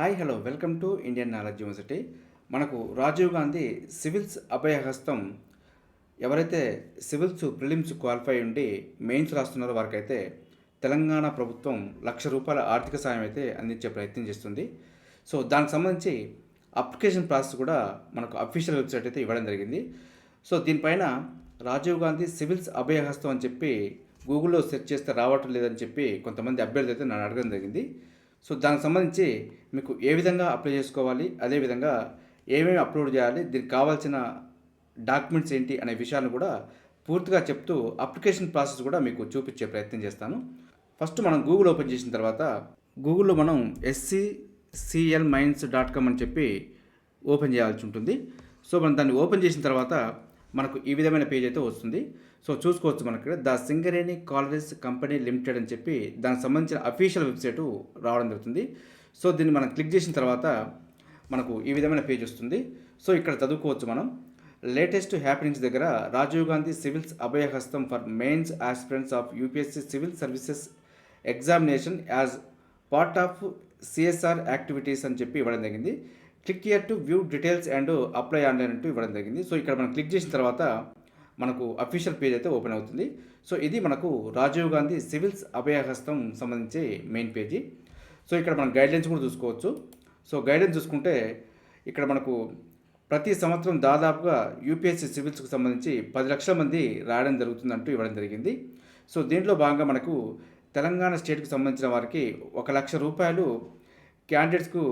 Hi hello. Welcome to Indian knowledge university. మనకు Rajiv Gandhi civils Abhayahastam. ఎవరైతే civils prelims qualify ఉండి mains రాస్తున్నారో వారికైతే తెలంగాణ ప్రభుత్వం లక్ష రూపాయల ఆర్థిక సాయం అయితే అందించే ప్రయత్నం చేస్తుంది. సో దానికి సంబంధించి అప్లికేషన్ ప్రాసెస్ కూడా మనకు అఫీషియల్ వెబ్సైట్ అయితే ఇవ్వడం జరిగింది. సో దీనిపైన రాజీవ్ గాంధీ సివిల్స్ అభయహస్తం అని చెప్పి గూగుల్లో సెర్చ్ చేస్తే రావటం లేదని చెప్పి కొంతమంది అభ్యర్థులు అయితే నన్ను అడగడం జరిగింది. సో దానికి సంబంధించి మీకు ఏ విధంగా అప్లై చేసుకోవాలి అదేవిధంగా ఏమేమి అప్లోడ్ చేయాలి దీనికి కావాల్సిన డాక్యుమెంట్స్ ఏంటి అనే విషయాలను కూడా పూర్తిగా చెప్తూ అప్లికేషన్ ప్రాసెస్ కూడా మీకు చూపించే ప్రయత్నం చేస్తాను. ఫస్ట్ మనం గూగుల్ ఓపెన్ చేసిన తర్వాత గూగుల్లో మనం SC CL mines dot com అని చెప్పి ఓపెన్ చేయాల్సి ఉంటుంది. సో మనం దాన్ని ఓపెన్ చేసిన తర్వాత మనకు ఈ విధమైన పేజ్ అయితే వస్తుంది. సో చూసుకోవచ్చు మనకి the Singareni collieries company limited అని చెప్పి దానికి సంబంధించిన అఫీషియల్ వెబ్సైటు రావడం జరుగుతుంది. సో దీన్ని మనం క్లిక్ చేసిన తర్వాత మనకు ఈ విధమైన పేజ్ వస్తుంది. సో ఇక్కడ చదువుకోవచ్చు మనం. లేటెస్ట్ హ్యాపెనింగ్స్ దగ్గర Rajiv Gandhi civils Abhayahastam for mains aspirants of UPSC civil services examination as part of CSR activities అని చెప్పి ఇవ్వడం జరిగింది. Click here to view details and apply online అంటూ ఇవ్వడం జరిగింది. సో ఇక్కడ మనం క్లిక్ చేసిన తర్వాత మనకు అఫీషియల్ పేజ్ అయితే ఓపెన్ అవుతుంది. సో ఇది మనకు రాజీవ్ గాంధీ సివిల్స్ అభయహస్తం సంబంధించి మెయిన్ పేజీ సో ఇక్కడ మనం గైడ్లైన్స్ కూడా చూసుకోవచ్చు. సో గైడ్లైన్స్ చూసుకుంటే ఇక్కడ మనకు ప్రతి సంవత్సరం దాదాపుగా యూపీఎస్సీ సివిల్స్కి సంబంధించి పది లక్షల మంది రాయడం జరుగుతుందంటూ ఇవ్వడం జరిగింది. సో దీంట్లో భాగంగా మనకు తెలంగాణ స్టేట్కి సంబంధించిన వారికి ఒక లక్ష రూపాయలు క్యాండిడేట్స్కు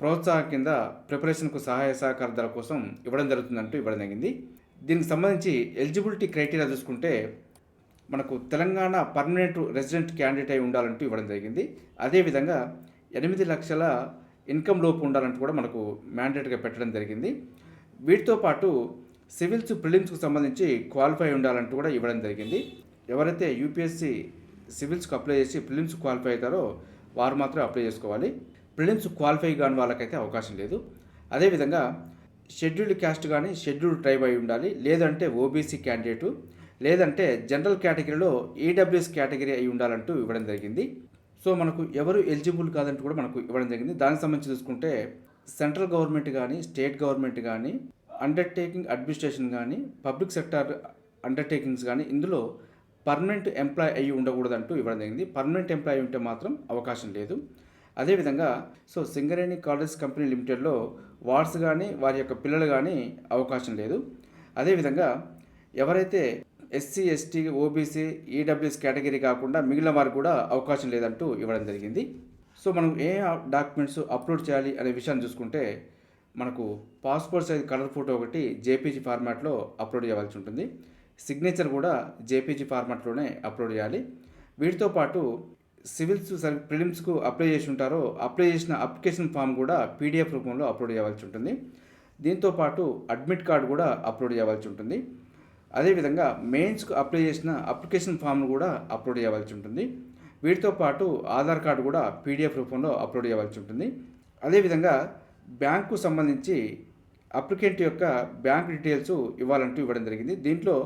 ప్రోత్సాహం కింద ప్రిపరేషన్కు సహాయ సహకారాల కోసం ఇవ్వడం జరుగుతుందంటూ ఇవ్వడం జరిగింది. దీనికి సంబంధించి ఎలిజిబిలిటీ క్రైటీరియా చూసుకుంటే మనకు తెలంగాణ పర్మనెంట్ రెసిడెంట్ క్యాండిడేట్ అయి ఉండాలంటూ ఇవ్వడం జరిగింది. అదేవిధంగా ఎనిమిది లక్షల ఇన్కమ్ లోపు ఉండాలంటూ కూడా మనకు మ్యాండేట్గా పెట్టడం జరిగింది. వీటితో పాటు సివిల్స్ ప్రిలిమ్స్కు సంబంధించి క్వాలిఫై ఉండాలంటూ కూడా ఇవ్వడం జరిగింది. ఎవరైతే యూపీఎస్సీ సివిల్స్కు అప్లై చేసి ప్రిలిమ్స్ క్వాలిఫై అవుతారో వారు మాత్రం అప్లై చేసుకోవాలి. ప్రిలిమ్స్ క్వాలిఫై కాని వాళ్ళకైతే అవకాశం లేదు. అదేవిధంగా షెడ్యూల్డ్ క్యాస్ట్ కానీ షెడ్యూల్డ్ ట్రైబ్ అయి ఉండాలి. లేదంటే ఓబీసీ క్యాండిడేటు లేదంటే జనరల్ కేటగిరీలో ఈడబ్ల్యూఎస్ కేటగిరీ అయి ఉండాలంటూ ఇవ్వడం జరిగింది. సో మనకు ఎవరు ఎలిజిబుల్ కాదంటూ కూడా మనకు ఇవ్వడం జరిగింది. దానికి సంబంధించి చూసుకుంటే సెంట్రల్ గవర్నమెంట్ కానీ స్టేట్ గవర్నమెంట్ కానీ అండర్టేకింగ్ అడ్మినిస్ట్రేషన్ కానీ పబ్లిక్ సెక్టార్ అండర్టేకింగ్స్ కానీ ఇందులో పర్మనెంట్ ఎంప్లాయ్ అయ్యి ఉండకూడదంటూ ఇవ్వడం జరిగింది. పర్మనెంట్ ఎంప్లాయ్ ఉంటే మాత్రం అవకాశం లేదు. అదేవిధంగా సో సింగరేణి కాలేజ్ కంపెనీ లిమిటెడ్లో వార్డ్స్ కానీ వారి యొక్క పిల్లలు కానీ అవకాశం లేదు. అదేవిధంగా ఎవరైతే SC ST OBC EWS category కాకుండా మిగిలిన వారికి కూడా అవకాశం లేదంటూ ఇవ్వడం జరిగింది. సో మనం ఏ డాక్యుమెంట్స్ అప్లోడ్ చేయాలి అనే విషయాన్ని చూసుకుంటే మనకు పాస్పోర్ట్ సైజ్ కలర్ ఫోటో ఒకటి జేపీజీ ఫార్మాట్లో అప్లోడ్ చేయవలసి ఉంటుంది. సిగ్నేచర్ కూడా జేపీజీ ఫార్మాట్లోనే అప్లోడ్ చేయాలి. వీటితో పాటు సివిల్స్ సర్ ప్రిలిమ్స్కు అప్లై చేసి ఉంటారో అప్లై చేసిన అప్లికేషన్ ఫామ్ కూడా పీడిఎఫ్ రూపంలో అప్లోడ్ చేయవలసి ఉంటుంది. దీంతో పాటు అడ్మిట్ కార్డు కూడా అప్లోడ్ చేయవలసి ఉంటుంది. అదేవిధంగా మెయిన్స్కు అప్లై చేసిన అప్లికేషన్ ఫామ్ను కూడా అప్లోడ్ చేయవలసి ఉంటుంది. వీటితో పాటు ఆధార్ కార్డు కూడా పీడిఎఫ్ రూపంలో అప్లోడ్ చేయవలసి ఉంటుంది. అదేవిధంగా బ్యాంకు సంబంధించి అప్లికెంట్ యొక్క బ్యాంక్ డీటెయిల్స్ ఇవ్వాలంటూ ఇవ్వడం జరిగింది. దీంట్లో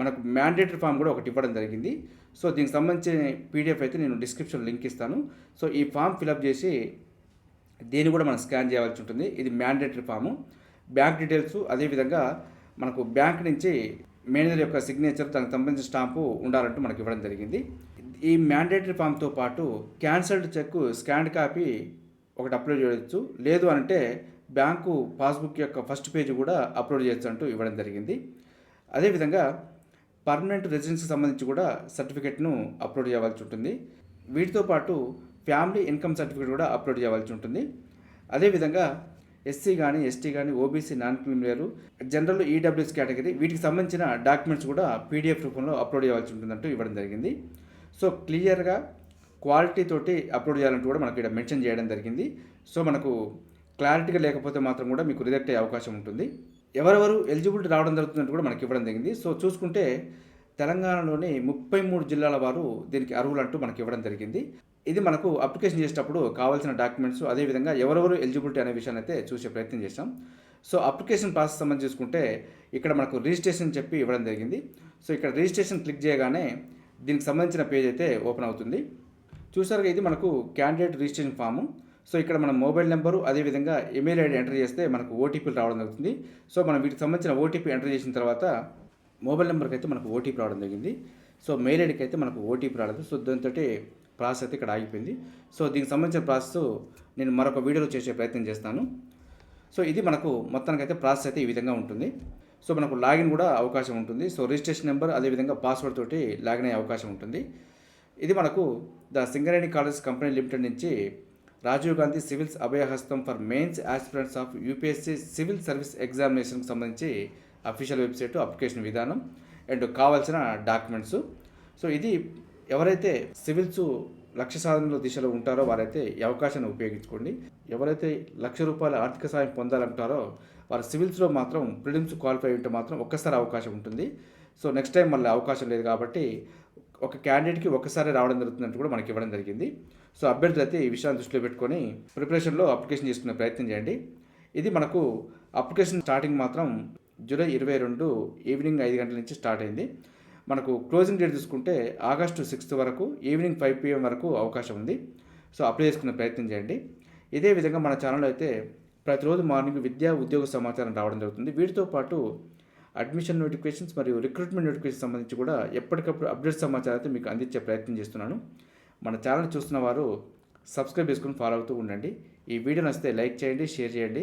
మనకు మ్యాండేటరీ ఫామ్ కూడా ఒకటి ఇవ్వడం జరిగింది. సో దీనికి సంబంధించిన పీడిఎఫ్ అయితే నేను డిస్క్రిప్షన్ లింక్ ఇస్తాను. సో ఈ ఫామ్ ఫిలప్ చేసి దీన్ని కూడా మనం స్కాన్ చేయవలసి ఉంటుంది. ఇది మ్యాండేటరీ ఫాము బ్యాంక్ డీటెయిల్స్ అదేవిధంగా మనకు బ్యాంక్ నుంచి మేనేజర్ యొక్క సిగ్నేచర్ దానికి సంబంధించిన స్టాంపు ఉండాలంటూ మనకి ఇవ్వడం జరిగింది. ఈ మ్యాండేటరీ ఫామ్తో పాటు క్యాన్సల్డ్ చెక్ స్కాన్డ్ కాపీ ఒకటి అప్లోడ్ చేయవచ్చు లేదు అంటే బ్యాంకు పాస్బుక్ యొక్క ఫస్ట్ పేజ్ కూడా అప్లోడ్ చేయొచ్చు అంటూ ఇవ్వడం జరిగింది. అదేవిధంగా పర్మనెంట్ రెసిడెన్స్కి సంబంధించి కూడా సర్టిఫికేట్ను అప్లోడ్ చేయవలసి ఉంటుంది. వీటితో పాటు ఫ్యామిలీ ఇన్కమ్ సర్టిఫికేట్ కూడా అప్లోడ్ చేయవలసి ఉంటుంది. అదేవిధంగా ఎస్సీ కానీ ఎస్టీ కానీ OBC non criminal general EWS category వీటికి సంబంధించిన డాక్యుమెంట్స్ కూడా పీడిఎఫ్ రూపంలో అప్లోడ్ చేయవలసి ఉంటుందంటూ ఇవ్వడం జరిగింది. సో క్లియర్గా క్వాలిటీ తోటి అప్లోడ్ చేయాలంటూ కూడా మనకి ఇక్కడ మెన్షన్ చేయడం జరిగింది. సో మనకు క్లారిటీగా లేకపోతే మాత్రం కూడా మీకు రిజెక్ట్ అయ్యే అవకాశం ఉంటుంది. ఎవరెవరు ఎలిజిబిలిటీ రావడం జరుగుతుందంటూ కూడా మనకి ఇవ్వడం జరిగింది. సో చూసుకుంటే తెలంగాణలోని ముప్పై మూడు జిల్లాల వారు దీనికి అర్హులు అంటూ మనకి ఇవ్వడం జరిగింది. ఇది మనకు అప్లికేషన్ చేసేటప్పుడు కావాల్సిన డాక్యుమెంట్స్ అదేవిధంగా ఎవరెవరు ఎలిజిబిలిటీ అనే విషయాన్ని అయితే చూసే ప్రయత్నం చేశాం. సో అప్లికేషన్ ప్రాసెస్ సంబంధించి చూసుకుంటే ఇక్కడ మనకు రిజిస్ట్రేషన్ చెప్పి ఇవ్వడం జరిగింది. సో ఇక్కడ రిజిస్ట్రేషన్ క్లిక్ చేయగానే దీనికి సంబంధించిన పేజ్ అయితే ఓపెన్ అవుతుంది. చూసారుగా ఇది మనకు క్యాండిడేట్ రిజిస్ట్రేషన్ ఫాము. సో ఇక్కడ మన మొబైల్ నెంబరు అదేవిధంగా ఈమెయిల్ ఐడి ఎంటర్ చేస్తే మనకు ఓటీపీలు రావడం జరుగుతుంది. సో మనం వీటికి సంబంధించిన ఓటీపీ ఎంటర్ చేసిన తర్వాత మొబైల్ నెంబర్కి అయితే మనకు ఓటీపీ రావడం జరిగింది. సో మెయిల్ ఐడికి అయితే మనకు ఓటీపీ రాలేదు. సో దాంతో ప్రాసెస్ అయితే ఇక్కడ ఆగిపోయింది. సో దీనికి సంబంధించిన ప్రాసెస్ నేను మరొక వీడియోలో చేసే ప్రయత్నం చేస్తాను. సో ఇది మనకు మొత్తానికి అయితే ప్రాసెస్ అయితే ఈ విధంగా ఉంటుంది. సో మనకు లాగిన్ కూడా అవకాశం ఉంటుంది. సో రిజిస్ట్రేషన్ నెంబర్ అదేవిధంగా పాస్వర్డ్ తోటి లాగిన్ అయ్యే అవకాశం ఉంటుంది. ఇది మనకు the Singareni college company limited నుంచి Rajiv Gandhi civils Abhayahastam for mains aspirants of UPSC civil service ఎగ్జామినేషన్కి సంబంధించి అఫీషియల్ వెబ్సైట్ అప్లికేషన్ విధానం అండ్ కావాల్సిన డాక్యుమెంట్స్. సో ఇది ఎవరైతే సివిల్స్ లక్ష్య సాధనలో దిశలో ఉంటారో వారైతే ఈ అవకాశాన్ని ఉపయోగించుకోండి. ఎవరైతే లక్ష రూపాయల ఆర్థిక సాయం పొందాలంటారో వారు సివిల్స్లో మాత్రం ప్రిలిమ్స్ క్వాలిఫై ఉంటే మాత్రం ఒక్కసారి అవకాశం ఉంటుంది. సో నెక్స్ట్ టైం మళ్ళీ అవకాశం లేదు కాబట్టి ఒక క్యాండిడేట్కి ఒకసారి రావడం జరుగుతుందంటూ కూడా మనకి ఇవ్వడం జరిగింది. సో అభ్యర్థులు అయితే ఈ విషయాన్ని దృష్టిలో పెట్టుకొని ప్రిపరేషన్లో అప్లికేషన్ చేసుకునే ప్రయత్నం చేయండి. ఇది మనకు అప్లికేషన్ స్టార్టింగ్ మాత్రం జూలై ఇరవై రెండు ఈవినింగ్ ఐదు గంటల నుంచి స్టార్ట్ అయింది. మనకు క్లోజింగ్ డేట్ చూసుకుంటే ఆగస్టు సిక్స్త్ వరకు ఈవినింగ్ ఫైవ్ పిఎం వరకు అవకాశం ఉంది. సో అప్లై చేసుకునే ప్రయత్నం చేయండి. ఇదే విధంగా మన ఛానల్లో అయితే ప్రతిరోజు మార్నింగ్ విద్యా ఉద్యోగ సమాచారం రావడం జరుగుతుంది. వీటితో పాటు అడ్మిషన్ నోటిఫికేషన్స్ మరియు రిక్రూట్మెంట్ నోటిఫికేషన్ సంబంధించి కూడా ఎప్పటికప్పుడు అప్డేట్ సమాచారం అయితే మీకు అందించే ప్రయత్నం చేస్తున్నాను. మన ఛానల్ చూస్తున్న వారు సబ్స్క్రైబ్ చేసుకుని ఫాలో అవుతూ ఉండండి. ఈ వీడియో నచ్చితే లైక్ చేయండి షేర్ చేయండి.